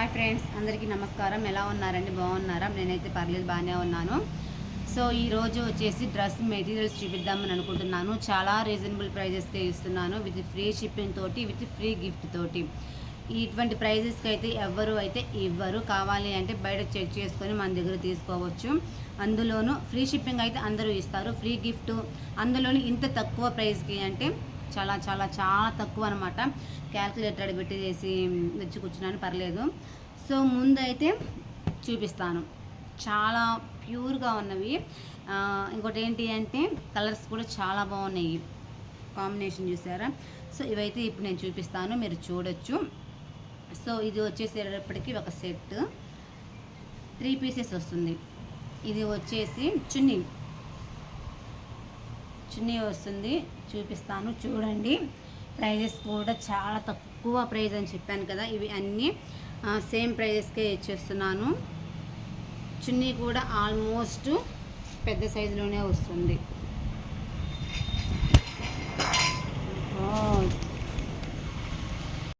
Hi friends అందరికీ నమస్కారం. ఎలా ఉన్నారండి? బాగున్నారా? నేనైతే పర్లేదు బాగానే ఉన్నాను. సో ఈరోజు వచ్చేసి డ్రెస్ మెటీరియల్స్ చూపిద్దామని అనుకుంటున్నాను. చాలా రీజనబుల్ ప్రైజెస్కే ఇస్తున్నాను విత్ ఫ్రీ షిప్పింగ్ తోటి విత్ ఫ్రీ గిఫ్ట్ తోటి. ఇటువంటి ప్రైజెస్కి అయితే ఎవ్వరు అయితే ఇవ్వరు. కావాలి అంటే బయట చెక్ చేసుకొని మన దగ్గర తీసుకోవచ్చు. అందులోనూ ఫ్రీ షిప్పింగ్ అయితే అందరూ ఇస్తారు. ఫ్రీ గిఫ్ట్ అందులోనూ ఇంత తక్కువ ప్రైస్కి అంటే చాలా చాలా చాలా తక్కువ అనమాట క్యాల్కులేటర్ పెట్టి చేసి వచ్చి కూర్చున్నాను పర్లేదు. సో ముందు అయితే చూపిస్తాను. చాలా ప్యూర్గా ఉన్నవి. ఇంకోటి ఏంటి అంటే కలర్స్ కూడా చాలా బాగున్నాయి. కాంబినేషన్ చూసారా? సో ఇవైతే ఇప్పుడు నేను చూపిస్తాను మీరు చూడొచ్చు. సో ఇది వచ్చేసేటప్పటికి ఒక సెట్ త్రీ పీసెస్ వస్తుంది. ఇది వచ్చేసి చున్నీ. చున్నీ వస్తుంది. చూపిస్తాను. చూడండి. ప్రైజెస్ కూడా చాలా తక్కువ ప్రైజ్ అని చెప్పాను కదా. ఇవి అన్నీ సేమ్ ప్రైజెస్కే ఇచ్చేస్తున్నాను. చున్నీ కూడా ఆల్మోస్ట్ పెద్ద సైజులోనే వస్తుంది.